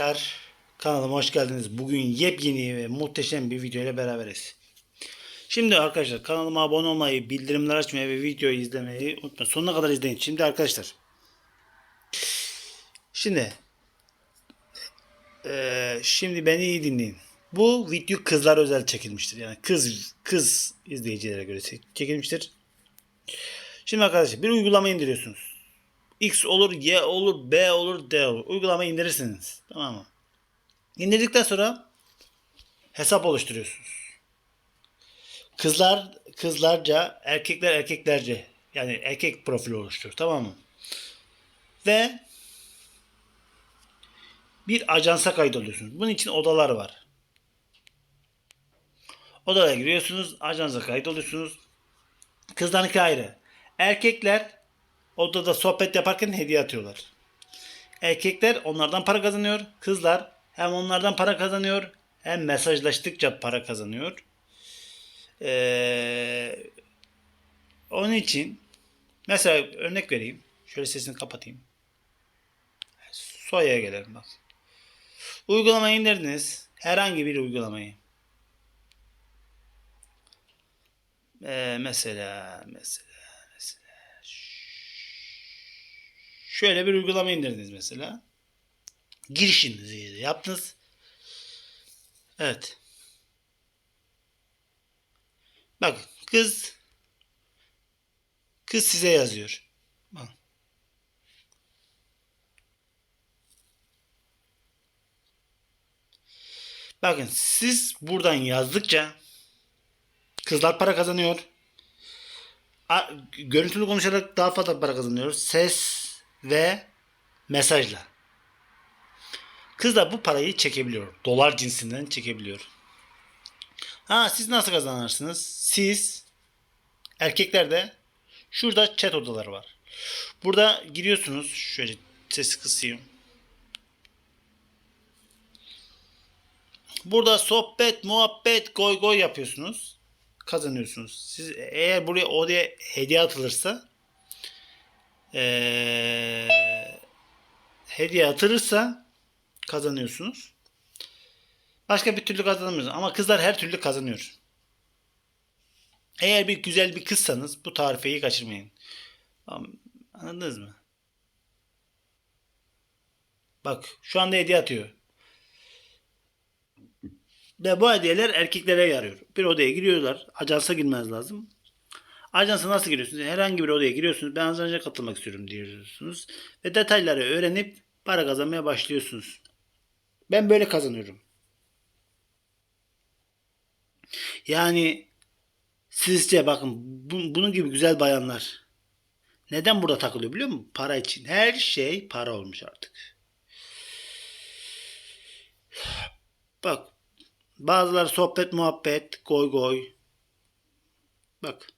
Arkadaşlar kanalıma hoş geldiniz. Bugün yepyeni ve muhteşem bir video ile beraberiz. Şimdi arkadaşlar kanalıma abone olmayı, bildirimler açmayı ve videoyu izlemeyi unutmayın. Sonuna kadar izleyin. Şimdi arkadaşlar. Şimdi eee, şimdi beni iyi dinleyin. Bu video kızlar özel çekilmiştir. Yani kız kız izleyicilere göre çekilmiştir. Şimdi arkadaşlar bir uygulama indiriyorsunuz. X olur, Y olur, B olur, D olur. Uygulamayı indirirsiniz. Tamam mı? İndirdikten sonra hesap oluşturuyorsunuz. Kızlar kızlarca, erkekler erkeklerce. Yani erkek profili oluştur. Tamam mı? Ve bir ajansa kaydoluyorsunuz. Bunun için odalar var. Odaya giriyorsunuz, ajansa kaydoluyorsunuz. Kızlarınki ayrı. Erkekler odada sohbet yaparken hediye atıyorlar. Erkekler onlardan para kazanıyor. Kızlar hem onlardan para kazanıyor hem mesajlaştıkça para kazanıyor. Ee, onun için mesela örnek vereyim. Şöyle sesini kapatayım. Soya'ya gelelim bak. Uygulamayı indirdiniz. Herhangi bir uygulamayı. Ee, mesela mesela şöyle bir uygulama indirdiniz mesela. Girişinizi yaptınız. Evet. Bak kız kız size yazıyor. Bak. Bakın siz buradan yazdıkça kızlar para kazanıyor. Görüntülü konuşarak daha fazla para kazanıyor. Ses ve mesajla. Kız da bu parayı çekebiliyor. Dolar cinsinden çekebiliyor. Ha siz nasıl kazanırsınız? Siz erkekler de şurada chat odaları var. Burada giriyorsunuz. Şöyle sesi kısayım. Burada sohbet, muhabbet, goy goy yapıyorsunuz. Kazanıyorsunuz. Siz eğer buraya odaya hediye atılırsa eee, hediye atılırsa kazanıyorsunuz. Başka bir türlü kazanamıyorsunuz. Ama kızlar her türlü kazanıyor. Eğer bir güzel bir kızsanız bu tarifeyi kaçırmayın. Anladınız mı? Bak şu anda hediye atıyor. Ve bu hediyeler erkeklere yarıyor. Bir odaya giriyorlar. Ajansa girmeniz lazım. Ajansa nasıl giriyorsunuz? Herhangi bir odaya giriyorsunuz. Ben ajansa katılmak istiyorum diyorsunuz. Ve detayları öğrenip para kazanmaya başlıyorsunuz. Ben böyle kazanıyorum. Yani sizce bakın bu- bunun gibi güzel bayanlar neden burada takılıyor biliyor musun? Para için. Her şey para olmuş artık. Bak bazıları sohbet muhabbet goy goy. Bak.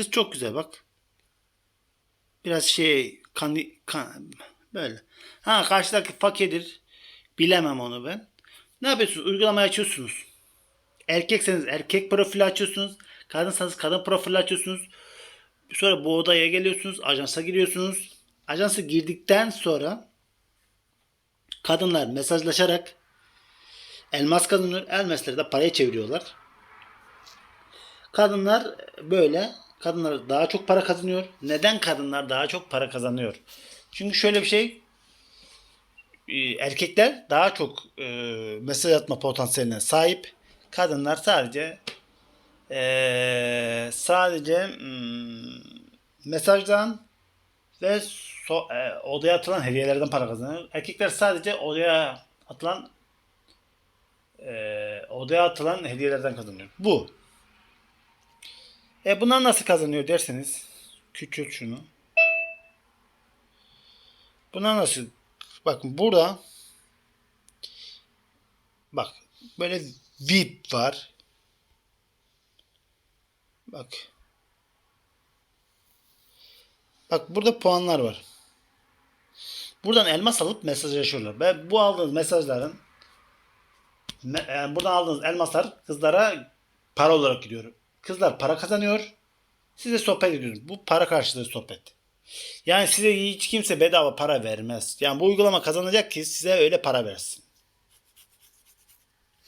Kız çok güzel bak. Biraz şey kan, kan böyle. Ha karşıdaki fakirdir. Bilemem onu ben. Ne yapıyorsunuz? Uygulamayı açıyorsunuz. Erkekseniz erkek profili açıyorsunuz. Kadınsanız kadın profili açıyorsunuz. Sonra bu odaya geliyorsunuz. Ajansa giriyorsunuz. Ajansa girdikten sonra kadınlar mesajlaşarak elmas kazanıyor. Elmasları da paraya çeviriyorlar. Kadınlar böyle kadınlar daha çok para kazanıyor. Neden kadınlar daha çok para kazanıyor? Çünkü şöyle bir şey e, erkekler daha çok e, mesaj atma potansiyeline sahip. Kadınlar sadece e, sadece hmm, mesajdan ve so- e, odaya atılan hediyelerden para kazanıyor. Erkekler sadece odaya atılan e, odaya atılan hediyelerden kazanıyor. Bu. E bunlar nasıl kazanıyor derseniz küçült şunu. Buna nasıl? Bakın burada bak böyle VIP var. Bak. Bak burada puanlar var. Buradan elmas alıp mesajlaşıyorlar. Ve bu aldığınız mesajların me- yani buradan aldığınız elmaslar kızlara para olarak gidiyor. Kızlar para kazanıyor. Size sohbet ediyorsunuz. Bu para karşılığı sohbet. Yani size hiç kimse bedava para vermez. Yani bu uygulama kazanacak ki size öyle para versin.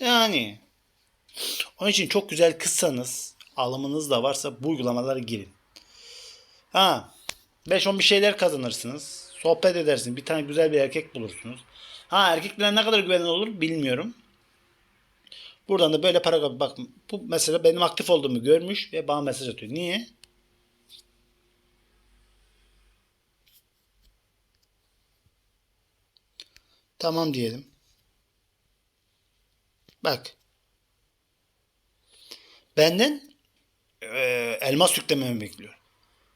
Yani onun için çok güzel kızsanız alımınız da varsa bu uygulamalara girin. Ha 5-10 bir şeyler kazanırsınız. Sohbet edersiniz. Bir tane güzel bir erkek bulursunuz. Ha erkekler ne kadar güvenilir olur bilmiyorum. Buradan da böyle para bak bu mesela benim aktif olduğumu görmüş ve bana mesaj atıyor. Niye? Tamam diyelim. Bak. Benden eee, elmas yüklememi bekliyor.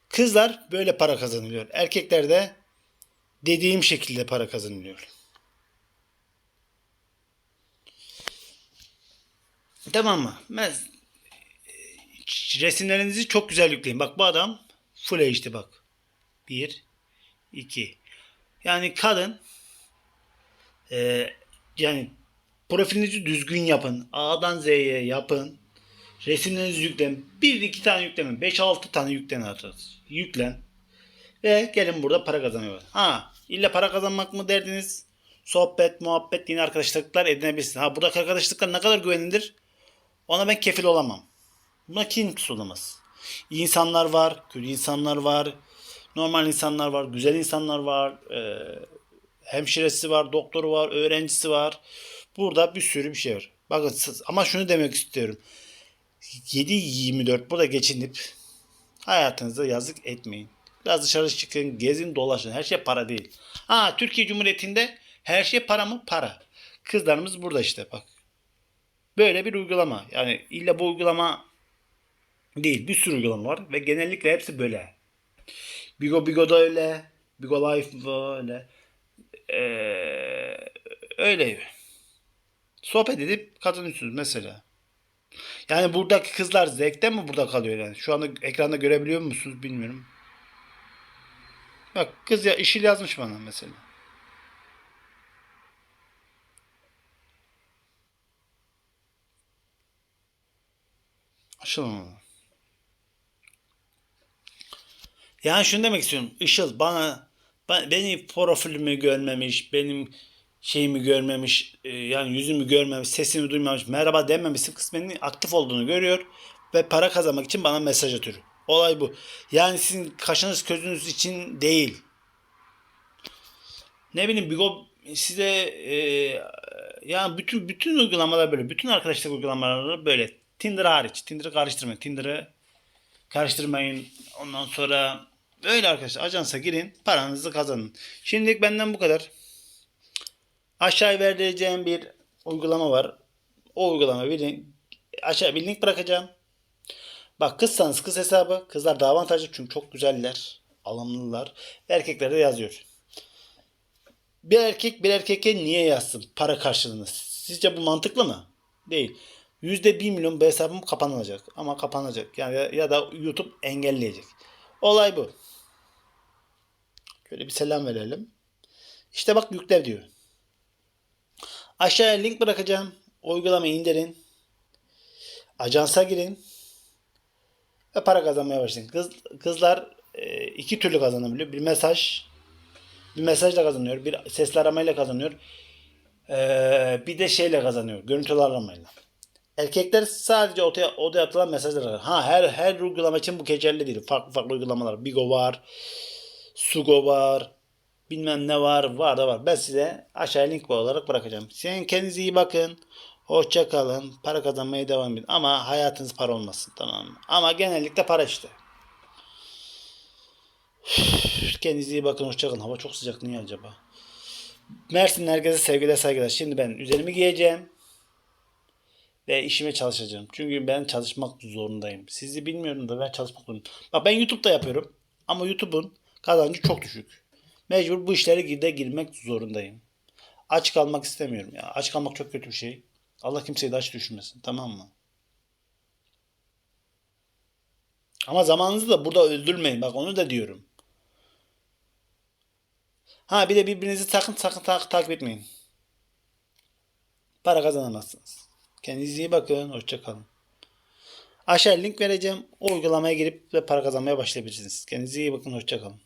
Kızlar böyle para kazanılıyor. Erkekler de dediğim şekilde para kazanılıyor. Tamam mı? Ben, resimlerinizi çok güzel yükleyin. Bak bu adam full HD bak. Bir, iki. Yani kadın e, yani profilinizi düzgün yapın. A'dan Z'ye yapın. Resimlerinizi yükleyin. Bir iki tane yüklemeyin. Beş altı tane yüklen atacağız. Yüklen. Ve gelin burada para kazanıyor. Ha illa para kazanmak mı derdiniz? Sohbet, muhabbet, yeni arkadaşlıklar edinebilirsiniz. Ha buradaki arkadaşlıklar ne kadar güvenilir? Ona ben kefil olamam. Buna kimse olamaz. İyi insanlar var, kötü insanlar var, normal insanlar var, güzel insanlar var, e, hemşiresi var, doktoru var, öğrencisi var. Burada bir sürü bir şey var. Bakın ama şunu demek istiyorum. 7-24 burada geçinip hayatınıza yazık etmeyin. Biraz dışarı çıkın, gezin, dolaşın. Her şey para değil. Ha Türkiye Cumhuriyeti'nde her şey para mı? Para. Kızlarımız burada işte bak. Böyle bir uygulama. Yani illa bu uygulama değil. Bir sürü uygulama var ve genellikle hepsi böyle. Bigo Bigo da öyle. Bigo Life da öyle. Ee, öyle. Sohbet edip kazanıyorsunuz mesela. Yani buradaki kızlar zevkten mi burada kalıyor yani? Şu anda ekranda görebiliyor musunuz bilmiyorum. Bak kız ya işil yazmış bana mesela. Işıl? Yani şunu demek istiyorum. Işıl bana ben, beni profilimi görmemiş, benim şeyimi görmemiş, e, yani yüzümü görmemiş, sesimi duymamış, merhaba dememiş. Kız benim aktif olduğunu görüyor ve para kazanmak için bana mesaj atıyor. Olay bu. Yani sizin kaşınız közünüz için değil. Ne bileyim Bigo size e, yani bütün bütün uygulamalar böyle. Bütün arkadaşlık uygulamaları böyle. Tinder hariç. Tinder'ı karıştırmayın. Tinder'ı karıştırmayın. Ondan sonra böyle arkadaşlar ajansa girin. Paranızı kazanın. Şimdilik benden bu kadar. Aşağıya vereceğim bir uygulama var. O uygulama bir aşağı bir link bırakacağım. Bak kızsanız kız hesabı. Kızlar daha avantajlı çünkü çok güzeller. Alımlılar. Erkekler de yazıyor. Bir erkek bir erkeke niye yazsın para karşılığında? Sizce bu mantıklı mı? Değil. Yüzde bir milyon bu hesabım kapanacak. Ama kapanacak. Yani ya, da YouTube engelleyecek. Olay bu. Şöyle bir selam verelim. İşte bak yükle diyor. Aşağıya link bırakacağım. Uygulamayı indirin. Ajansa girin. Ve para kazanmaya başlayın. Kız, kızlar e, iki türlü kazanabiliyor. Bir mesaj bir mesajla kazanıyor. Bir sesli aramayla kazanıyor. Ee, bir de şeyle kazanıyor. Görüntülü aramayla. Erkekler sadece odaya, odaya atılan mesajlar kazanıyor. Ha her her uygulama için bu geçerli değil. Farklı farklı uygulamalar. Bigo var. Sugo var. Bilmem ne var. Var da var. Ben size aşağıya link olarak bırakacağım. Sen kendinize iyi bakın. Hoşça kalın. Para kazanmaya devam edin. Ama hayatınız para olmasın. Tamam mı? Ama genellikle para işte. Kendinize iyi bakın. Hoşçakalın. Hava çok sıcak. Niye acaba? Mersin herkese sevgiler saygılar. Şimdi ben üzerimi giyeceğim. Ve işime çalışacağım. Çünkü ben çalışmak zorundayım. Sizi bilmiyorum da ben çalışmak zorundayım. Bak ben YouTube'da yapıyorum. Ama YouTube'un kazancı çok düşük. Mecbur bu işlere de girmek zorundayım. Aç kalmak istemiyorum ya. Aç kalmak çok kötü bir şey. Allah kimseyi de aç düşürmesin. Tamam mı? Ama zamanınızı da burada öldürmeyin. Bak onu da diyorum. Ha bir de birbirinizi sakın sakın tak- takip etmeyin. Para kazanamazsınız. Kendinize iyi bakın. Hoşça kalın. Aşağıya link vereceğim. O uygulamaya girip ve para kazanmaya başlayabilirsiniz. Kendinize iyi bakın. Hoşça kalın.